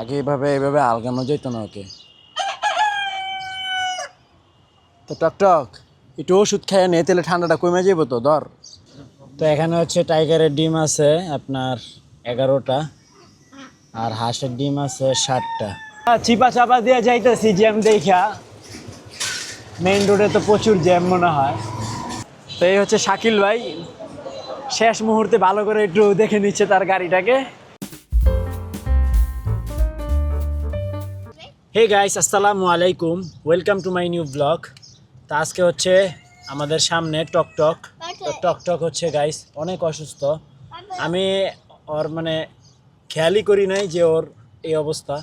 আগে এভাবে এভাবে আলগানো যেত না ওকে। তো টকটক একটু ওষুধ খেয়ে নে তাহলে ঠান্ডাটা কমে যাব তো ধর। তো এখানে হচ্ছে টাইগারের ডিম আছে আপনার এগারোটা আর হাঁসের ডিম আছে ষাটটা। চিপা চাপা দিয়ে যাইতেছি জ্যাম দেখা মেইন রোডে তো প্রচুর জ্যাম মনে হয়। তো এই হচ্ছে শাকিল ভাই। শেষ মুহূর্তে ভালো করে একটু দেখে নিচ্ছে তার গাড়িটাকে। হে গাইস আসসালামু আলাইকুম welcome to my new blog তা আজকে হচ্ছে আমাদের সামনে টকটক তো টকটক হচ্ছে গাইস অনেক অসুস্থ। আমি ওর মানে খেয়ালই করি নাই যে ওর এই অবস্থা।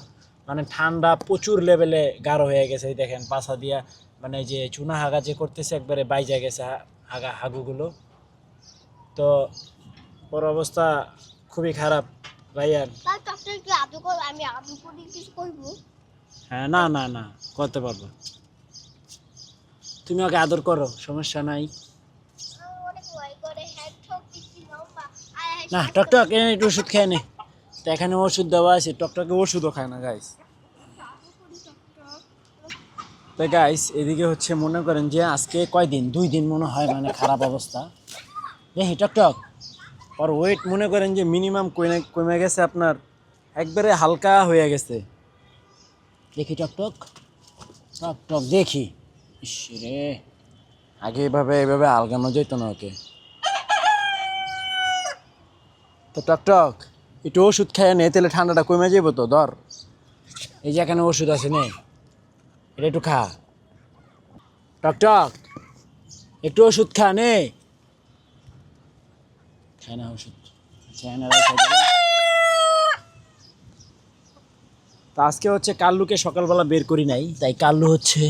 মানে ঠান্ডা প্রচুর লেভেলে গাঢ় হয়ে গেছে দেখেন পাশা দিয়া মানে যে চুনা হাগা যে করতেছে একবারে বাইজা গেছে হাগা হাগুগুলো। তো ওর অবস্থা খুবই খারাপ। ভাইয়ার আমি হ্যাঁ না না না, করতে পারব। তুমি ওকে আদর করো, সমস্যা নাই। না, টকটক, এনে একটু ওষুধ খেয়ে নে। তো এখানে ওষুধ দেওয়া আছে, টকটকে ওষুধও খায় না গাইস তো গাইস এদিকে হচ্ছে মনে করেন যে আজকে কয়দিন? দুই দিন মনে হয় মানে খারাপ অবস্থা। দেখি টকটক, আর ওয়েট মনে করেন যে মিনিমাম কমে গেছে আপনার, একবারে হালকা হয়ে গেছে। দেখি টকটক টকটক দেখি। রে। আগে এভাবে এভাবে আলগানো যেত না ওকে। তো টকটক একটু ওষুধ খেয়ে নে তাহলে ঠান্ডাটা কমে যাব তো ধর। এই যে এখানে ওষুধ আছে নে এটা একটু খা। টকটক একটু ওষুধ খা নে। খায় না ওষুধ আচ্ছা, এনে রাখো তাহলে। তো আজকে হচ্ছে কাল্লুকে সকালবেলা বের করি নাই, তাই কাল্লু হচ্ছে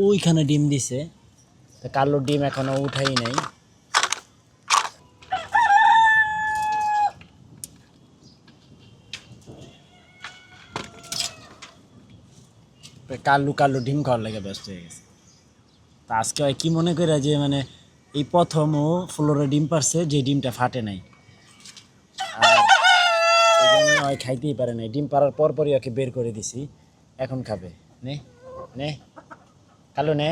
ওইখানে ডিম দিছে। তা কাল্লুর ডিম এখনও উঠাই নাই। কাল্লু কাল্লু ডিম খাওয়ার লেগে ব্যস্ত হয়ে গেছে। তা আজকে কি মনে করে যে মানে এই প্রথম ও ফ্লোরে ডিম পারছে, যে ডিমটা ফাটে নাই। হয় খাইতেই পারে নাই। ডিম পারার পর পরই ওকে বের করে দিছি। এখন খাবে। নে নে। কালো নে।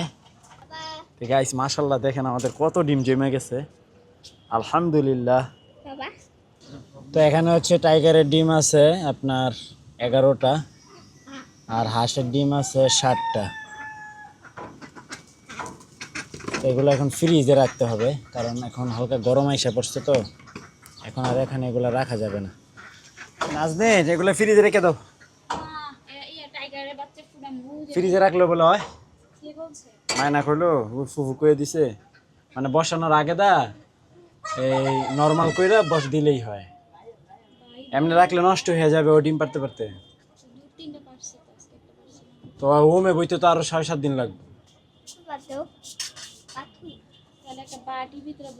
তো গাইস মাশাল্লাহ দেখেন আমাদের কত ডিম জমে গেছে। আলহামদুলিল্লাহ। তো এখানে হচ্ছে টাইগারের ডিম আছে আপনার এগারোটা। আর হাঁসের ডিম আছে ষাটটা এগুলো এখন ফ্রিজে রাখতে হবে। কারণ এখন হালকা গরম আইসা পড়ছে তো। এখন আর এখানে এগুলো রাখা যাবে না। নাজনে এগুলো ফ্রিজে রেখে দাও। ফ্রিজে রাখলে বলে হয়? কি বলছে? মায়না করল ফুফু করে দিছে। মানে বসানোর আগে দা এই নর্মাল কইরা বস দিলেই হয়। এমনি রাখলে নষ্ট হয়ে যাবে ও ডিম পারতে পারতে তো আজকে একটা তো ওমে বইতে তো আরও ছয় সাত দিন লাগবে।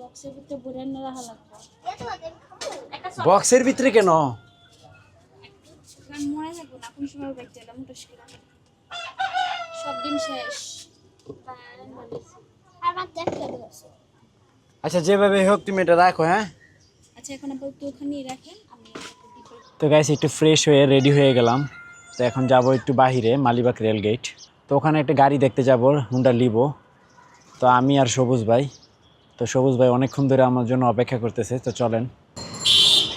বক্সের ভিতরে ভরে এনে রাখা লাগবে এত বাদে খাব একটা বক্সের ভিতরে কেন কারণ মনে থাকব না কোন সময় বাইতে এলাম মুটস্কি রাখা সব ডিম শেষ। আর আচ্ছা যেভাবে হোক তুমি এটা রাখো হ্যাঁ? আচ্ছা এখন আপাতত ওখানেই রাখেন আমি তো গাইস একটু ফ্রেশ হয়ে রেডি হয়ে গেলাম। তো এখন যাব একটু বাহিরে মালিবাগ রেল গেট তো ওখানে একটা গাড়ি দেখতে যাব হুন্ডা লিবো তো আমি আর সবুজ ভাই। তো সবুজ ভাই অনেকক্ষণ ধরে আমার জন্য অপেক্ষা করতেছে তো চলেন।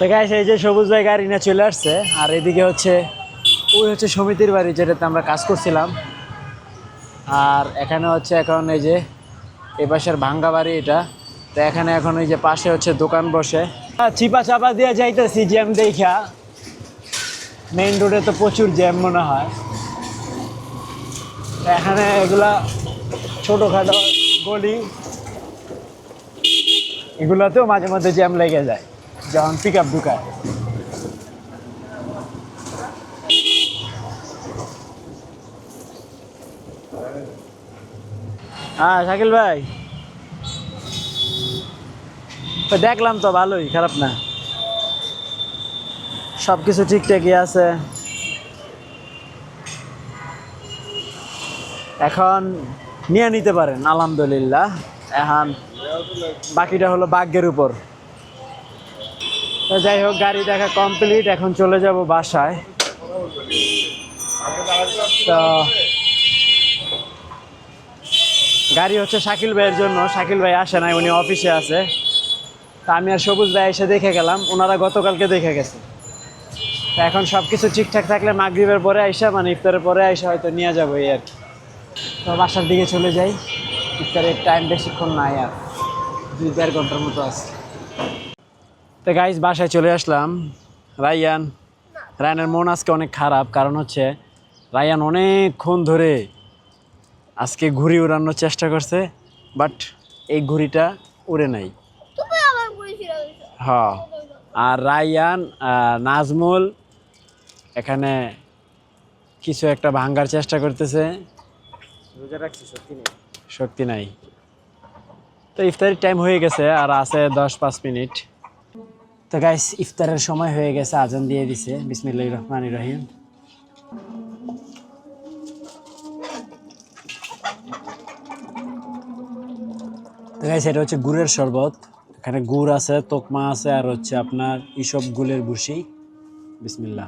গাইস এই যে সবুজ ভাই গাড়ি নিয়ে চলে আসছে। আর এদিকে হচ্ছে, ওই হচ্ছে সমিতির বাড়ি যেটাতে আমরা কাজ করছিলাম। আর এখানে হচ্ছে এখন এই যে, এ পাশের ভাঙ্গা বাড়ি এটা। তো এখানে এখন এই যে পাশে হচ্ছে দোকান বসে। চিপা চাপা দিয়ে যাইতেছি জ্যাম দেখা মেইন রোডে তো প্রচুর জ্যাম মনে হয়। এখানে এগুলা ছোটোখাটো গলি, এগুলাতেও মাঝে মধ্যে জ্যাম লেগে যায়। যখন পিক আপ ঢুকায়। হ্যাঁ শাকিল ভাই। দেখলাম তো ভালোই, খারাপ না। সব কিছু ঠিকঠাকই আছে। এখন নিয়ে নিতে পারেন, আলহামদুলিল্লাহ। এখন বাকিটা হলো ভাগ্যের উপর। তো যাই হোক, গাড়ি দেখা কমপ্লিট এখন চলে যাব বাসায়। তো গাড়ি হচ্ছে শাকিল ভাইয়ের জন্য। শাকিল ভাই আসে নাই, উনি অফিসে আছে। তা আমি আর সবুজ ভাই এসে দেখে গেলাম ওনারা গতকালকে দেখে গেছে। তা এখন সব কিছু ঠিকঠাক থাকলে মাগরিবের পরে আইসা মানে ইফতারের পরে আইসা হয়তো নিয়ে যাব এই আর কি। তো বাসার দিকে চলে যাই। ইফতারের টাইম বেশিক্ষণ নাই আর, দুই দেড় ঘণ্টার মতো আছে। তো গাইজ বাসায় চলে আসলাম। রায়ান রায়ানের মন আজকে অনেক খারাপ কারণ হচ্ছে রায়ান অনেকক্ষণ ধরে আজকে ঘুড়ি উড়ানোর চেষ্টা করছে বাট এই ঘুড়িটা উড়ে নাই। হ্যাঁ আর রায়ান নাজমুল এখানে কিছু একটা ভাঙ্গার চেষ্টা করতেছে। শক্তি নাই। তো ইফতারির টাইম হয়ে গেছে আর আছে দশ পাঁচ মিনিট। তো গাইস ইফতারের সময় হয়ে গেছে, আজান দিয়ে দিছে। বিসমিল্লাহির রহমানির রহিম। তো গাইস এটা হচ্ছে গুড়ের শরবত। এখানে গুড় আছে, তোকমা আছে, আর হচ্ছে আপনার ইসব গুলের ভুসি। বিসমিল্লাহ।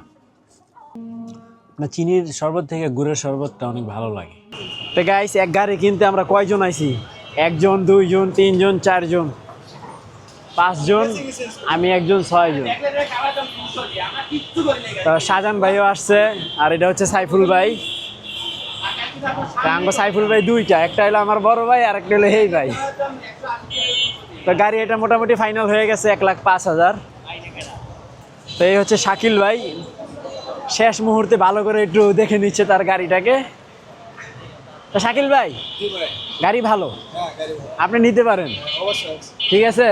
আপনার চিনির শরবত থেকে গুড়ের শরবতটা অনেক ভালো লাগে। তো গাইস এক গাড়ি কিনতে আমরা কয়জন আইছি? একজন, দুইজন, তিনজন, চারজন। পাঁচজন, আমি একজন, ছয়জন। তো শাহজাহান ভাইও আসছে, আর এটা হচ্ছে সাইফুল ভাই। আমার সাইফুল ভাই দুইটা, একটা হলো আমার বড় ভাই, আর একটা হলো এই ভাই। তো গাড়ি এটা মোটামুটি ফাইনাল হয়ে গেছে এক লাখ পাঁচ হাজার। তো এই হচ্ছে শাকিল ভাই। শেষ মুহূর্তে ভালো করে একটু দেখে নিচ্ছে তার গাড়িটাকে। তো শাকিল ভাই গাড়ি ভালো? আপনি নিতে পারেন? ঠিক আছে?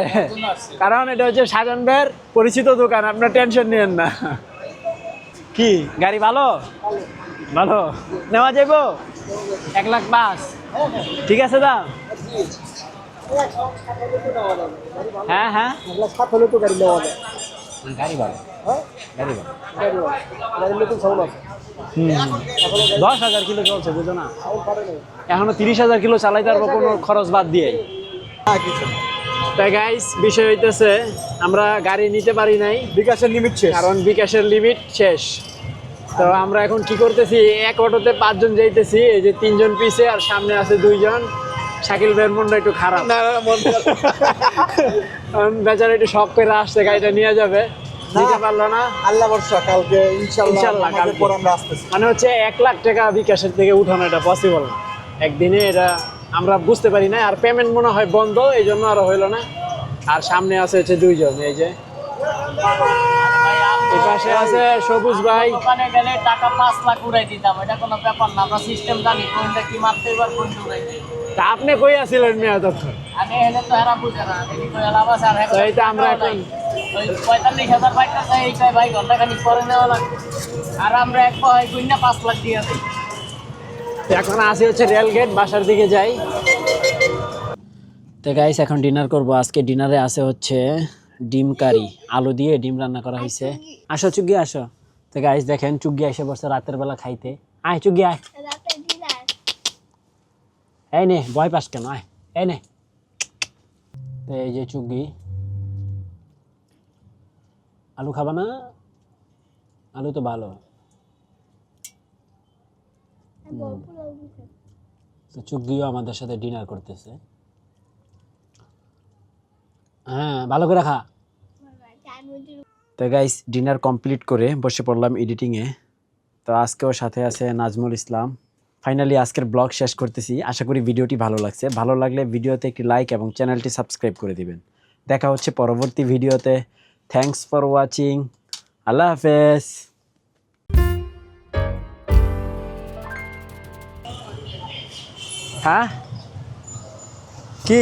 কারণ এটা হচ্ছে সাজান ভাইয়ের পরিচিত দোকান আপনার টেনশন নিয়েন না। কি গাড়ি ভালো? ভালো। নেওয়া যাইব? এক লাখ পাঁচ। ঠিক আছে দাম? হ্যাঁ হ্যাঁ। গাড়ি ভালো। হ্যাঁ? দশ হাজার কিলো চলছে বুঝো না। এখনও তিরিশ হাজার কিলো চালাইতে পারব কোনো খরচ বাদ দিয়ে। হ্যাঁ গাইস বিষয় হইতেছে আমরা গাড়ি নিতে পারি নাই। বিকাশের লিমিট শেষ। কারণ বিকাশের লিমিট শেষ। তো আমরা এখন কি করতেছি এক অটোতে পাঁচজন যাইতেছি এই যে তিনজন পিছে আর সামনে আছে দুইজন। শাকিল ভাইয়ের মনটা একটু খারাপ। না না মন কারণ বেচারা একটু শখ করে আসছে গাড়িটা নিয়ে যাবে। নিতে পারল না? আল্লাহ বর্ষা কালকে ইনশাল্লাহ ইনশাল্লাহ, কালকে। আমরা আসতেছি। মানে হচ্ছে এক লাখ টাকা বিকাশের থেকে উঠানো এটা পসিবল না। একদিনে এটা আমরা বুঝতে পারি না আর পেমেন্ট মনে হয় বন্ধ এই জন্য আর হইল না। আর সামনে আছে হচ্ছে দুইজন এই যে। পাশে আছে সবুজ ভাই। দোকানে গেলে টাকা পাঁচ লাখ উড়াই দিতাম এটা কোনো ব্যাপার না। আমরা সিস্টেম জানি কোনটা কি মারতে এবার কোন উড়াই তা আপনি কই আছিলেন মেয়া তখন? আগে এলে তো এরা বুঝে না কই লাভ আর আমরা এখন ওই পঁয়তাল্লিশ হাজার বাইকটা চাই এইটাই ভাই ঘণ্টা খানিক পরে নেওয়া লাগবে। আর আমরা এক পাই পাঁচ লাখ দিয়ে এখন আসি হচ্ছে রেল গেট বাসার দিকে যাই। তো গাইস এখন ডিনার করব। আজকে ডিনারে আছে হচ্ছে ডিম কারি আলু দিয়ে ডিম রান্না করা হয়েছে আসো চুগি আসো। তো গাইস দেখেন চুগি এসে বসে রাতের বেলা খাইতে। আয় চুগি আয়। এই নে ভয় পাস কেন? আয় এই নে। তো এই যে চুগি আলু খাবা না? আলু তো ভালো। পোলাও তো আমাদের সাথে ডিনার করতেছে। হ্যাঁ ভালো করে খা। তো গাইস ডিনার কমপ্লিট করে বসে পড়লাম এডিটিংয়ে তো আজকেও সাথে আছে নাজমুল ইসলাম। ফাইনালি আজকের ব্লগ শেষ করতেছি। আশা করি ভিডিওটি ভালো লাগছে। ভালো লাগলে ভিডিওতে একটি লাইক এবং চ্যানেলটি সাবস্ক্রাইব করে দিবেন। দেখা হচ্ছে পরবর্তী ভিডিওতে থ্যাঙ্কস ফর ওয়াচিং আল্লাহ হাফেজ হ্যাঁ কি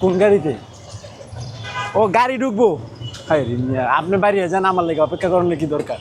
কোন গাড়িতে? ও, গাড়ি ঢুকবো। হাই আপনি বাড়ি যান আমার লেগে অপেক্ষা করেন কি দরকার?